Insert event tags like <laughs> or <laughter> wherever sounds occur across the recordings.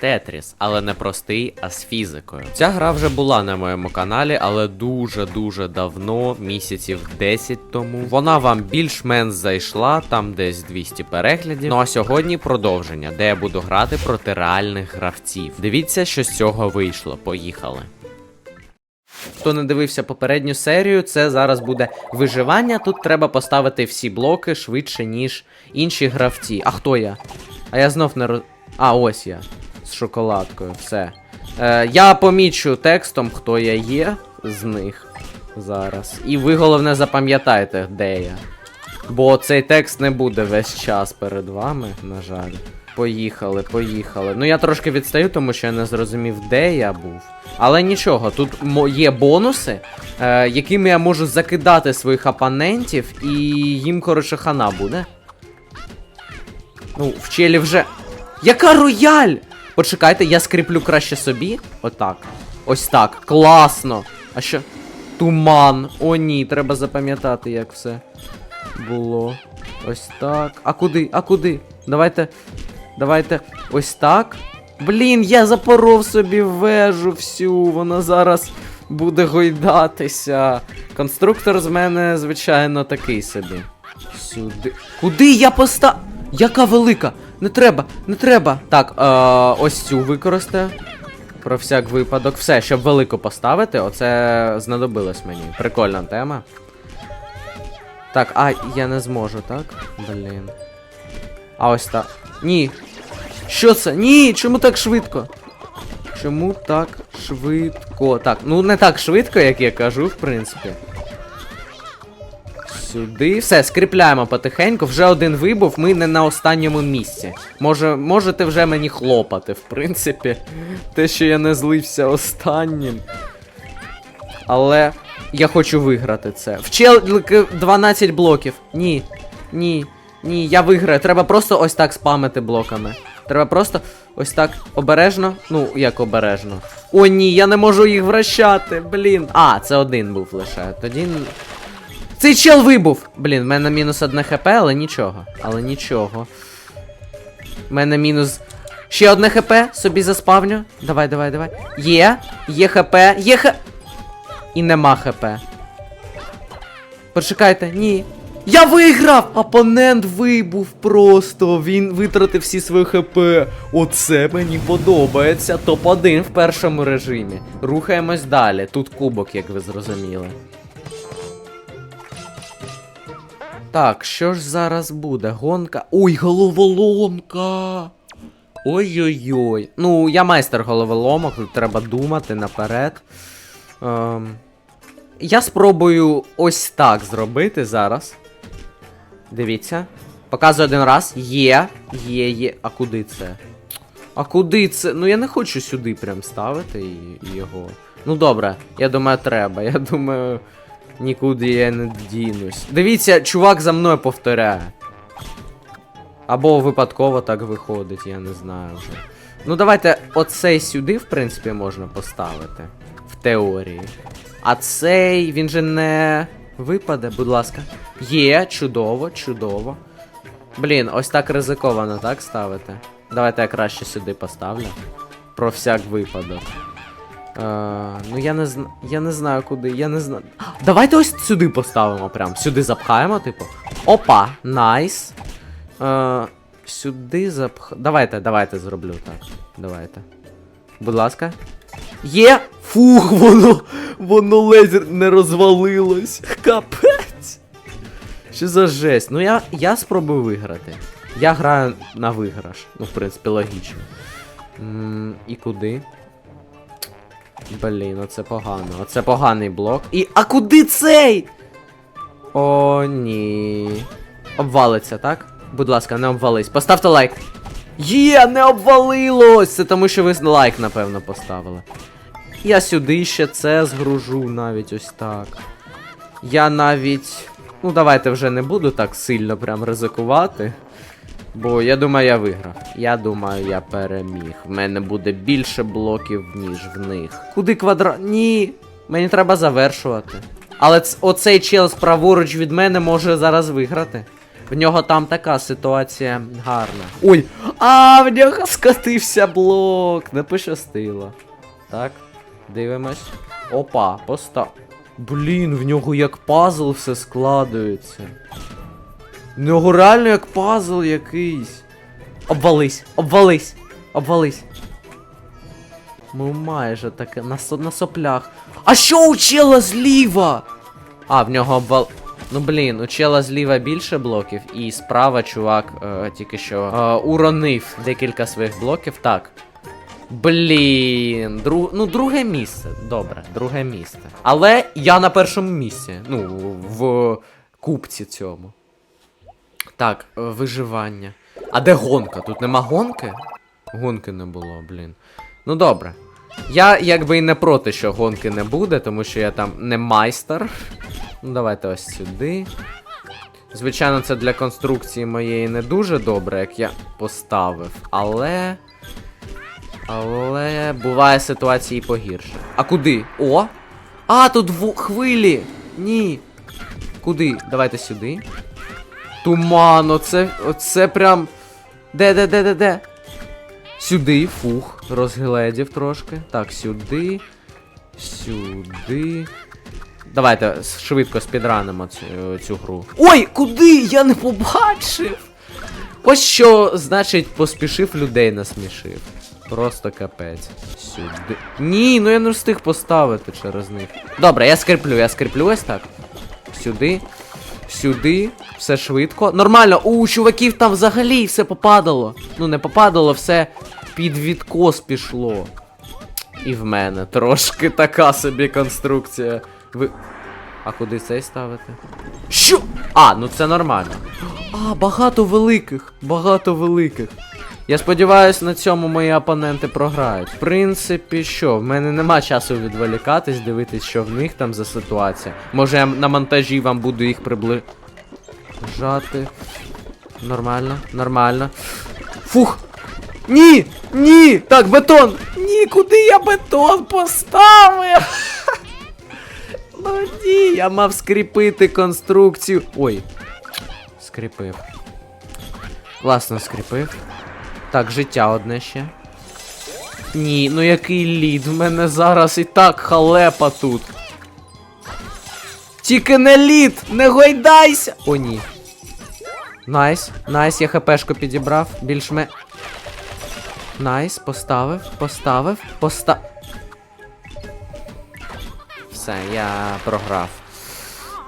Тетріс, але не простий, а з фізикою. Ця гра вже була на моєму каналі, але дуже-дуже давно, місяців 10 тому. Вона вам більш-менш зайшла, там десь 200 переглядів. Ну а сьогодні продовження, де я буду грати проти реальних гравців. Дивіться, що з цього вийшло. Поїхали. Хто не дивився попередню серію, це зараз буде виживання. Тут треба поставити всі блоки швидше, ніж інші гравці. А хто я? А я знов не роз... А, ось я. З шоколадкою, все. Е, я помічу текстом, хто я є з них зараз. І ви головне запам'ятайте, де я. Бо цей текст не буде весь час перед вами, на жаль. Поїхали, поїхали. Ну я трошки відстаю, тому що я не зрозумів, де я був. Але нічого, тут є бонуси, е, якими я можу закидати своїх опонентів, і їм, коротше, хана буде. Ну, в челі вже. Яка рояль! Почекайте, я скріплю краще собі. Отак. Ось так. Класно. А що? Туман. О, ні, треба запам'ятати, як все було. Ось так. А куди? А куди? Давайте. Давайте. Ось так. Блін, я запоров собі вежу всю. Вона зараз буде гойдатися. Конструктор з мене, звичайно, такий собі. Сюди. Куди я поста. Яка велика? Не треба, не треба. Так, е, ось цю використаю. Про всяк випадок. Все, щоб велику поставити, оце знадобилось мені. Прикольна тема. Так, а, я не зможу, так? Блін. А ось так. Ні. Що це? Ні, чому так швидко? Чому так швидко? Так, ну не так швидко, як я кажу, в принципі. Сюди. Все, скріпляємо потихеньку. Вже один вибув, ми не на останньому місці. Може, можете вже мені хлопати, в принципі. Те, що я не злився останнім. Але я хочу виграти це. В челки 12 блоків. Ні. Ні. Ні, я виграю. Треба просто ось так спамити блоками. Треба просто ось так обережно. Ну, як обережно. О, ні, я не можу їх вращати. Блін. А, це один був лише. Тоді. Цей чел вибув! Блін, в мене мінус одне хп, але нічого. Але нічого. В мене мінус. Ще одне хп, собі заспавню. Давай, давай, давай. Є, є хп, є хп. І нема хп. Почекайте, ні. Я виграв! Опонент вибув просто. Він витратив всі свої хп. Оце мені подобається. Топ-1 в першому режимі. Рухаємось далі. Тут кубок, як ви зрозуміли. Так, що ж зараз буде? Гонка. Ой, головоломка! Ой-ой-ой. Ну, я майстер головоломок, тут треба думати наперед. Ем, я спробую ось так зробити зараз. Дивіться. Показую один раз. Є. Є, є. А куди це? А куди це? Ну я не хочу сюди прям ставити його. Ну добре, я думаю, треба. <laughs> Я думаю, нікуди я не дінусь. Дивіться, чувак за мною повторяє. Або випадково так виходить, я не знаю вже. Ну давайте оцей сюди, в принципі, можна поставити. В теорії. А цей він же не випаде, будь ласка. Є, чудово, чудово. Блін, ось так ризиковано, так ставити? Давайте я краще сюди поставлю. Про всяк випадок. Ну я не зна... я не знаю куди, я не знаю. Давайте ось сюди поставимо прям. Сюди запхаємо, типу. Опа, найс. Е, сюди запх... Давайте, давайте зроблю так. Давайте. Будь ласка. Є! Фух, воно. Воно лезер не розвалилось. Капець. Що за жесть? Ну я, я спробую виграти. Я граю на виграш. Ну, в принципі, логічно. м і куди? Блін, оце погано. Оце поганий блок. І. А куди цей? О, ні. Обвалиться, так? Будь ласка, не обвались. Поставте лайк. Є, не обвалилось! Це тому, що ви лайк, напевно, поставили. Я сюди ще це згружу навіть ось так. Я навіть. Ну, давайте вже не буду так сильно прям ризикувати. Бо я думаю, я виграв. Я думаю, я переміг. В мене буде більше блоків, ніж в них. Куди квадрат? Ні. Мені треба завершувати. Але ц- оцей чел справоруч від мене може зараз виграти. В нього там така ситуація гарна. Ой! А, в нього скотився блок! Не пощастило. Так, дивимось. Опа, постав. Блін, в нього як пазл все складується. Нього реально як пазл якийсь. Обвались, обвались, обвались. Ну майже таке на, со- на соплях. А що у чела зліва? А, в нього обвал. Ну блін, у чела зліва більше блоків, і справа чувак е, тільки що е, уронив декілька своїх блоків. Так. Блін, друг... ну друге місце. Добре, друге місце. Але я на першому місці. Ну, в кубці цьому. Так, е, виживання. А де гонка? Тут нема гонки? Гонки не було, блін. Ну добре. Я якби і не проти, що гонки не буде, тому що я там не майстер. Ну, давайте ось сюди. Звичайно, це для конструкції моєї не дуже добре, як я поставив, але. Але буває ситуації погірше. А куди? О! А, тут хвилі! Ні. Куди? Давайте сюди. Туман, оце, оце прям. Де, де, де, де, де? Сюди, фух, розгледів трошки. Так, сюди. Сюди. Давайте швидко спідранимо цю, цю гру. Ой, куди? Я не побачив! Ось що, значить, поспішив людей насмішив. Просто капець. Сюди. Ні, ну я не встиг поставити через них. Добре, я скріплю, я скріплю ось так. Сюди. Сюди. Все швидко. Нормально, у чуваків там взагалі все попадало. Ну, не попадало, все під відкос пішло. І в мене трошки така собі конструкція. Ви. А куди цей ставити? Що? А, ну це нормально. А, багато великих. Багато великих. Я сподіваюся, на цьому мої опоненти програють. В принципі, що, в мене нема часу відволікатись, дивитись, що в них там за ситуація. Може я на монтажі вам буду їх приближати. Нормально, нормально. Фух! Ні! Ні! Так, бетон! Ні, куди я бетон поставив? <laughs> Ну ні, я мав скріпити конструкцію. Ой. Скріпив. Класно скріпив. Так, життя одне ще. Ні, ну який лід, в мене зараз і так халепа тут. Тільки не лід! Не гойдайся! О, ні. Найс, найс, я хпшку підібрав. Більш ме. Найс, поставив, поставив, поста. Все, я програв.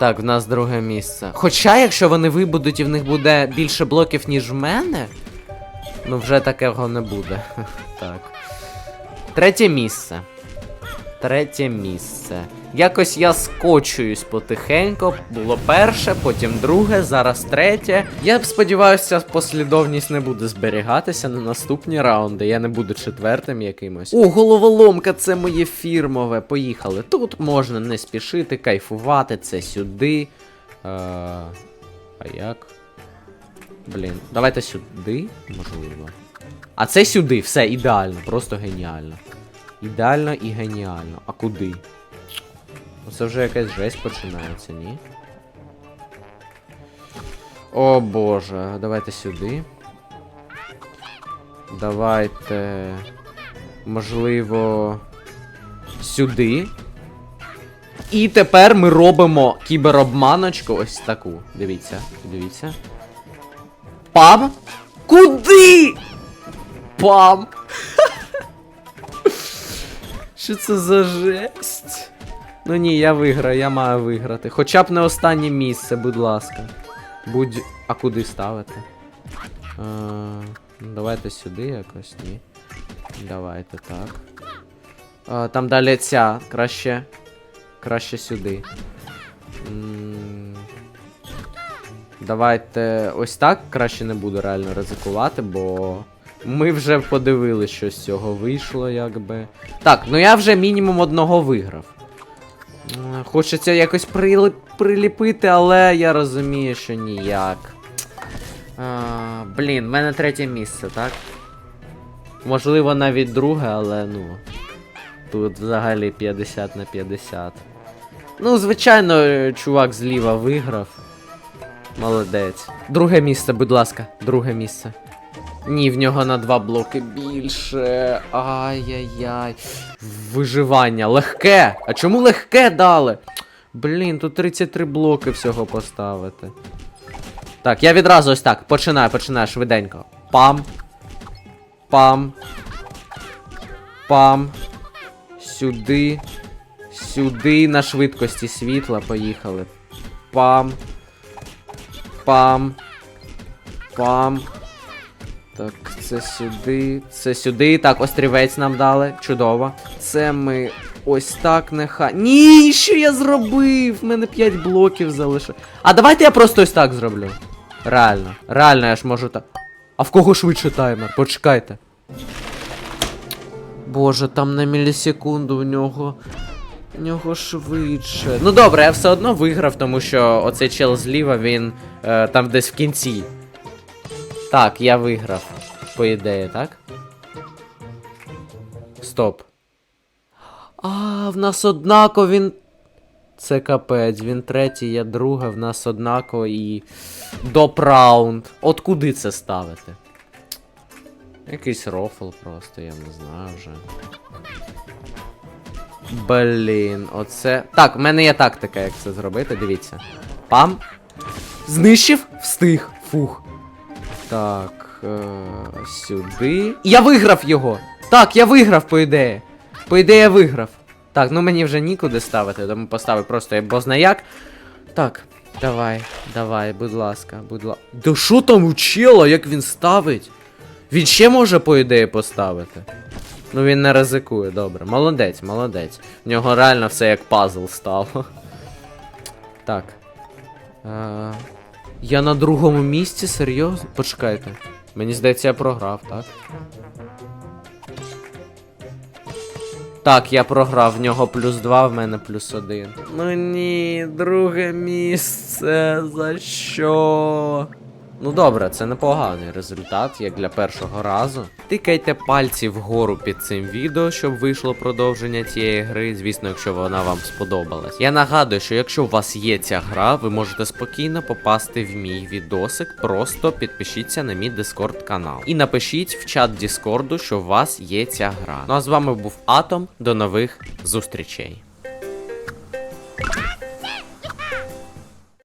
Так, в нас друге місце. Хоча, якщо вони вибудуть і в них буде більше блоків, ніж в мене, ну вже такого не буде. <laughs> так. Третє місце. Третє місце. Якось я скочуюсь потихенько. Було перше, потім друге, зараз третє. Я б сподіваюся, послідовність не буде зберігатися на наступні раунди. Я не буду четвертим якимось. О, головоломка, це моє фірмове. Поїхали. Тут можна не спішити, кайфувати, це сюди. Е, а як? Блін, давайте сюди, можливо. А це сюди, все ідеально, просто геніально. Ідеально і геніально. А куди? Ну, Це вже якась жесть починається, ні? О боже, давайте сюди. Давайте. Можливо. Сюди. І тепер ми робимо кіберобманочку. Ось таку. Дивіться, дивіться. Пам! Куди? Пам! Що це за жесть? Ну ні, я виграю, я маю виграти. Хоча б не останнє місце, будь ласка. Будь. А куди ставити? А, ну, давайте сюди якось, ні. Давайте так. А, там далі ця. Краще. Краще сюди. М, Давайте ось так краще не буду реально ризикувати, бо ми вже подивилися, що з цього вийшло, якби. Так, ну я вже мінімум одного виграв. Хочеться якось прилип... приліпити, але я розумію, що ніяк. А, блін, в мене третє місце, так? Можливо, навіть друге, але ну. Тут взагалі 50 на 50. Ну, звичайно, чувак зліва виграв. Молодець. Друге місце, будь ласка, друге місце. Ні, в нього на два блоки більше. Ай-яй-яй. Виживання. Легке. А чому легке дали? Блін, тут 33 блоки всього поставити. Так, я відразу ось так. Починаю, починаю швиденько. Пам. Пам. Пам. Сюди. Сюди на швидкості світла поїхали. Пам. Пам. Пам. Так, це сюди. Це сюди. Так, острівець нам дали. Чудово. Це ми ось так нехай. Ні, що я зробив? В мене 5 блоків залишилось. А давайте я просто ось так зроблю. Реально. Реально, я ж можу так. А в кого швидше таймер? Почекайте. Боже, там на мілісекунду в нього. Нього швидше. Ну добре, я все одно виграв, тому що оцей чел зліва, він е, там десь в кінці. Так, я виграв. По ідеї, так? Стоп. А, в нас однаково він. Це капець, він третій, я друга, в нас однаково і. Доп раунд. От куди це ставити? Якийсь рофл просто, я не знаю вже. Блін, оце. Так, в мене є тактика, як це зробити, дивіться. Пам. Знищив, встиг. Фух. Так. Е- сюди. Я виграв його! Так, я виграв, по ідеї. По ідеї, я виграв. Так, ну мені вже нікуди ставити, тому поставив просто я бозна як. Так, давай, давай, будь ласка, будь ласка. Да що там у чела, як він ставить? Він ще може, по ідеї, поставити. Ну він не ризикує, добре. Молодець, молодець. В нього реально все як пазл стало. Так. Е, я на другому місці, серйозно? Почекайте. Мені здається, я програв, так? Так, я програв, в нього плюс 2, в мене плюс 1. Ну ні, друге місце. За що? Ну добре, це непоганий результат, як для першого разу. Тикайте пальці вгору під цим відео, щоб вийшло продовження цієї гри, звісно, якщо вона вам сподобалась. Я нагадую, що якщо у вас є ця гра, ви можете спокійно попасти в мій відосик, просто підпишіться на мій Discord канал. І напишіть в чат Діскорду, що у вас є ця гра. Ну а з вами був Атом. До нових зустрічей.